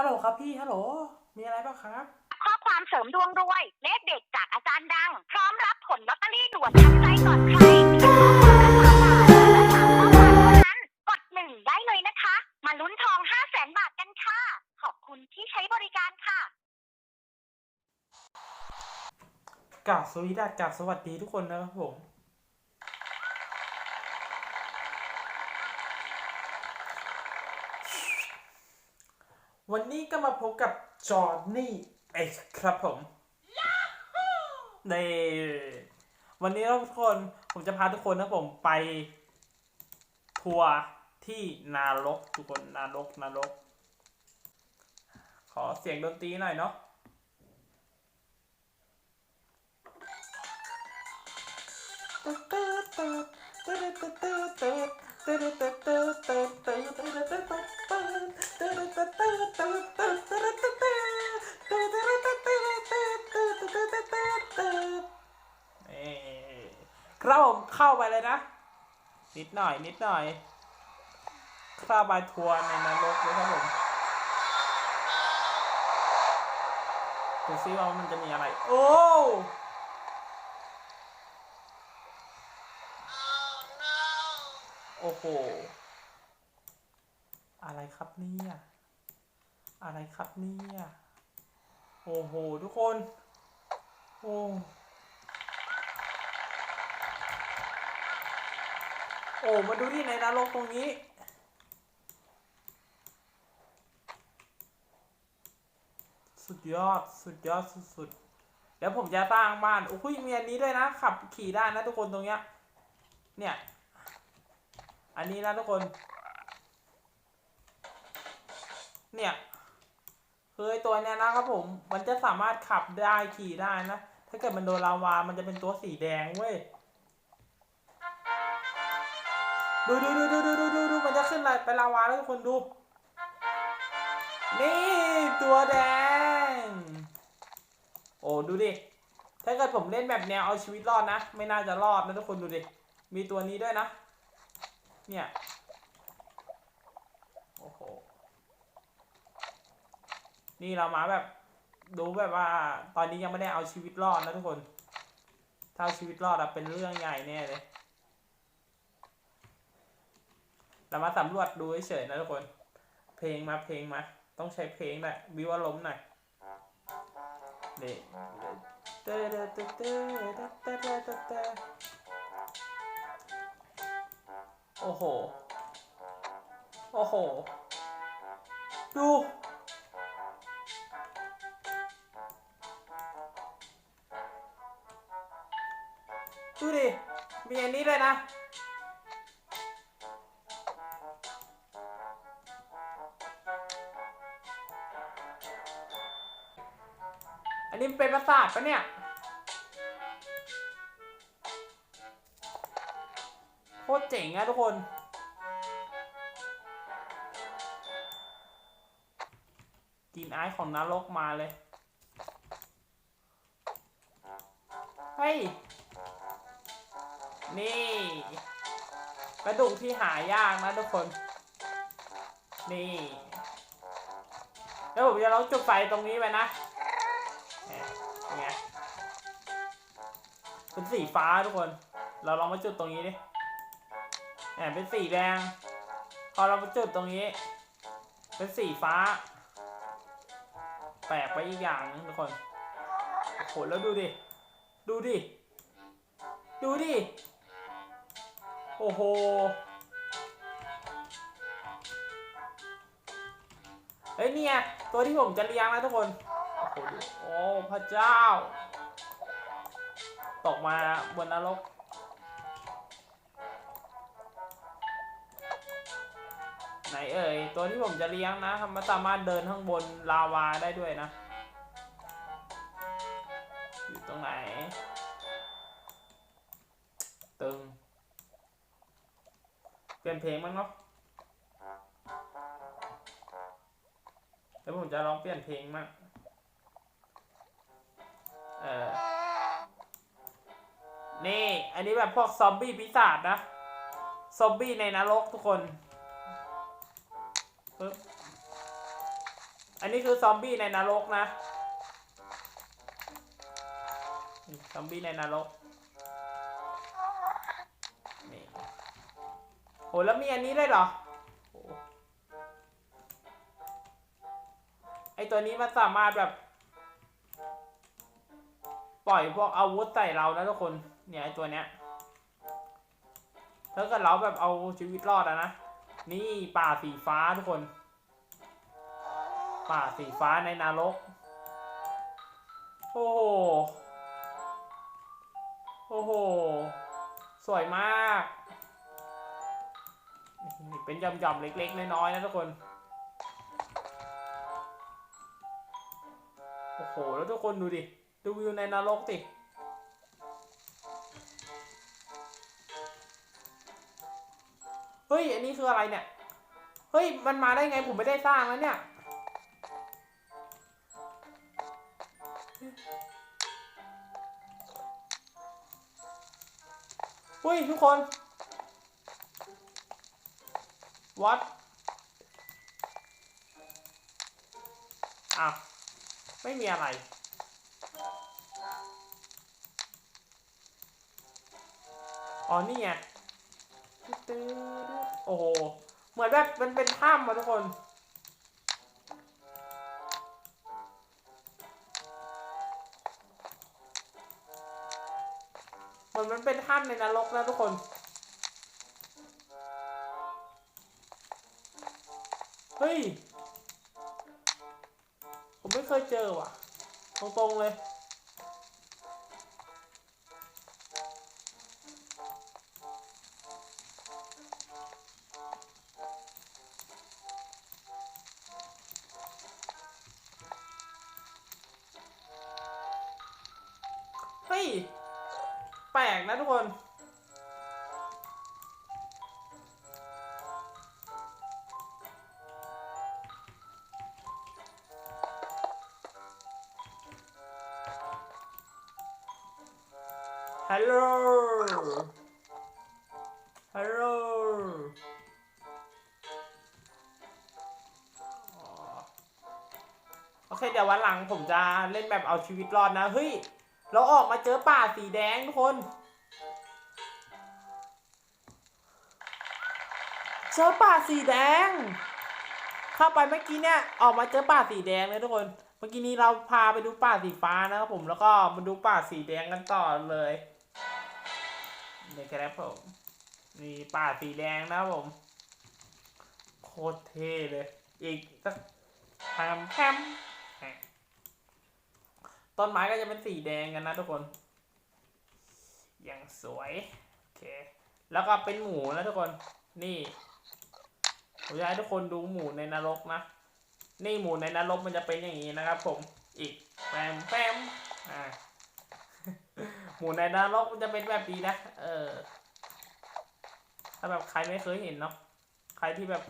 ฮัลโหลครับพี่ฮัลโหล มีอะไรบ้างครับ ข้อความเสริมดวงรวย เลขเด็ดจากอาจารย์ดัง พร้อมรับผลลอตเตอรี่ด่วนทันใจก่อนใครเพียงข้อความและสามข้อความเท่านั้นกดหนึ่งได้เลยนะคะ มาลุ้นทองห้าแสนบาทกันค่ะ ขอบคุณที่ใช้บริการค่ะ กราบสวีดัสกราบสวัสดีทุกคนนะครับผม วันนี้ก็มาพบกับจอห์นนี่เอ็กซ์ครับผมในวันนี้ทุกคนผมจะพาทุกคนนะผมไปทัวร์ที่นารกทุกคนนารกนารก ขอเสียงดนตรีหน่อยเนาะครับผม เข้าไปเลยนะ นิดหน่อยนิดหน่อยข้าไปทัวร์ในนรกเลยครับผมดูซิว่ามันจะมีอะไร โอ้โอ้โห อะไรครับเนี่ย อะไรครับเนี่ย โอ้โห ทุกคน โอ้ โอ้มาดูที่ในนรกตรงนี้ สุดยอดสุดยอดสุดๆแล้วผมจะสร้างบ้านโอ้ยมีอันนี้ด้วยนะ ขับขี่ได้นะทุกคนตรงเนี้ยเนี่ย อันนี้นะทุกคน เนี่ยคือไอตัวเนี้ยนะครับผม มันจะสามารถขับได้ขี่ได้นะ ถ้าเกิดมันโดนลาวา มันจะเป็นตัวสีแดงเว้ย ดูดูดูดูดูดูดูดูมันจะขึ้นอะไรไปลาวาแล้วทุกคนดู นี่ตัวแดง โอ้ดูดิ ถ้าเกิดผมเล่นแบบแนวเอาชีวิตรอดนะ ไม่น่าจะรอดนะทุกคนดูดิ มีตัวนี้ด้วยนะ เนี่ย โอ้โห นี่เรามาแบบดูแบบว่า ตอนนี้ยังไม่ได้เอาชีวิตรอดนะทุกคน ถ้าเอาชีวิตรอดอะเป็นเรื่องใหญ่แน่เลย เรามาสำรวจดูเฉยๆนะทุกคน เพลงมาเพลงมา ต้องใช้เพลงแหละวิวอารมหน่อยนี่เตเตเตเตเตเตเตโอ้โห โอ้โห ดู ดูดิ มีอันนี้เลยนะ อันนี้เป็นประสาทปะเนี่ย โคตรเจ๋งอะทุกคน กินไอซ์ของนรกมาเลย เฮ้ย นี่กระดูกที่หายากนะทุกคน นี่ แล้วผมจะลองจุดไฟตรงนี้ไปนะ เป็นสีฟ้าทุกคน เราลองมาจุดตรงนี้ดิเนี่ยเป็นสีแดง พอเรามาจุดตรงนี้ เป็นสีฟ้า แปลกไปอีกอย่างนึงทุกคนโอ้โหแล้วดูดิ ดูดิ ดูดิ โอ้โหเฮ้ยเนี่ย ตัวที่ผมจะเลี้ยงนะทุกคน โอ้โห โอ้พระเจ้า ตกมาบนนรก ไหนเอ่ย ตัวที่ผมจะเลี้ยงนะมันสามารถเดินข้างบนลาวาได้ด้วยนะ อยู่ตรงไหน ตึง เปลี่ยนเพลงมั้งเนาะแล้วผมจะลองเปลี่ยนเพลงมั่งเออ นี่ อันนี้แบบพวกซอมบี้ปีศาจนะ ซอมบี้ในนรกทุกคนปึ๊บอันนี้คือซอมบี้ในนรกนะ ซอมบี้ในนรก นี่ โห แล้วมีอันนี้ได้วยเหรอ ไอตัวนี้มันสามารถแบบ ปล่อยพวกอาวุธใส่เรานะทุกคน เนี่ยไอตัวเนี้ยถ้าเกิดเราแบบเอาชีวิตรอดอะนะ นี่ป่าสีฟ้าทุกคน ป่าสีฟ้าในนรก โอ้โห โอ้โห สวยมาก เป็นย่อมๆเล็ก ๆ น้อย ๆ นะทุกคน โอ้โห แล้วทุกคนดูดิ ดูวิวในนรกสิ เฮ้ย อันนี้คืออะไรเนี่ย เฮ้ย มันมาได้ไงผมไม่ได้สร้างแล้วเนี่ย เฮ้ย ทุกคน what อ้าวไม่มีอะไรอ๋อนี่ไง โอ้โห เหมือนแบบมันเป็นถ้ำอะทุกคน เหมือนมันเป็นถ้ำในนรกนะทุกคนเฮ้ย ผมไม่เคยเจอว่ะ ตรงๆเลย ย แปลกนะทุกคน ฮัลโหล ฮัลโหลโอเคเดี๋ยววันหลังผมจะเล่นแบบเอาชีวิตรอดนะ เฮ้ย เราออกมาเจอป่าสีแดงทุกคน เจอป่าสีแดง เข้าไปเมื่อกี้เนี่ยออกมาเจอป่าสีแดงเลยทุกคน เมื่อกี้นี้เราพาไปดูป่าสีฟ้านะครับผมแล้วก็มาดูป่าสีแดงกันต่อเลยนี่ครับผมนี่ป่าสีแดงนะครับผม โคตรเท่เลย อีกสักแพมแพม ต้นไม้ก็จะเป็นสีแดงกันนะทุกคน อย่างสวยโอเคแล้วก็เป็นหมูนะทุกคน นี่ผมจะให้ทุกคนดูหมูในนรกนะ นี่หมูในนรกมันจะเป็นอย่างนี้นะครับ ผม อีกแปมแปมอ่าหมูในนรกมันจะเป็นแบบนี้นะ เออ ถ้าแบบใครไม่เคยเห็นเนาะ ใครที่แบบ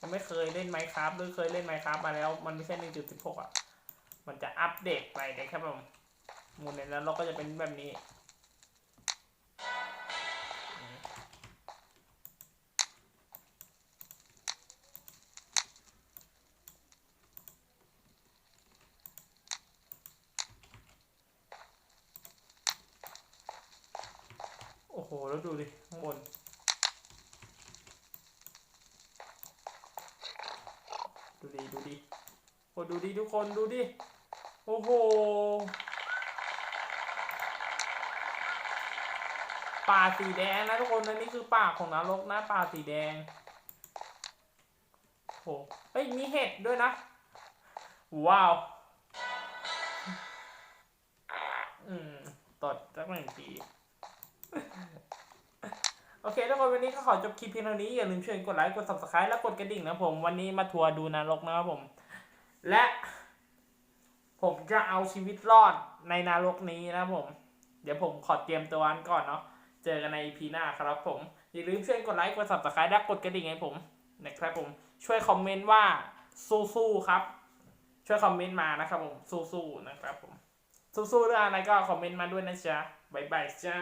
ยังไม่เคยเล่นไมค์ครับหรือเคยเล่นไมค์ครับมาแล้ว มันไม่ใช่หนึ่งจุดสิบหกอะ มันจะอัปเดตไปนะครับผมหมูในนรกก็จะเป็นแบบนี้ โอ้โห แล้วดูดิ ข้างบนดูดิดูดิโอ้ดูดิทุกคนดูดิ โอ้โห ป่าสีแดงนะทุกคนอันนี้คือป่าของนรกนะ ป่าสีแดงโอ้โหเฮ้ย มีเห็ดด้วยนะ ว้าว อืมตดสักหนึ่งทีโอเคทุกคนวันนี้ก็ขอจบคลิปเพียงเท่านี้ อย่าลืมช่วยกดไลค์ กด subscribe และกดกระดิ่งนะผม วันนี้มาทัวร์ดูนรกนะครับผม และ ผมจะเอาชีวิตรอดในนรกนี้นะผม เดี๋ยวผมขอเตรียมตัวกันก่อนเนาะ เจอกันในพีหน้าครับผม อย่าลืมช่วยกดไลค์ กด subscribe และกดกระดิ่งให้ผมนะครับผม ช่วยคอมเมนต์ว่าสู้ๆครับ ช่วยคอมเมนต์มานะครับผม สู้ๆนะครับผม สู้ๆเรื่องอะไรก็คอมเมนต์มาด้วยนะจ๊ะบ๊ายบายจ้า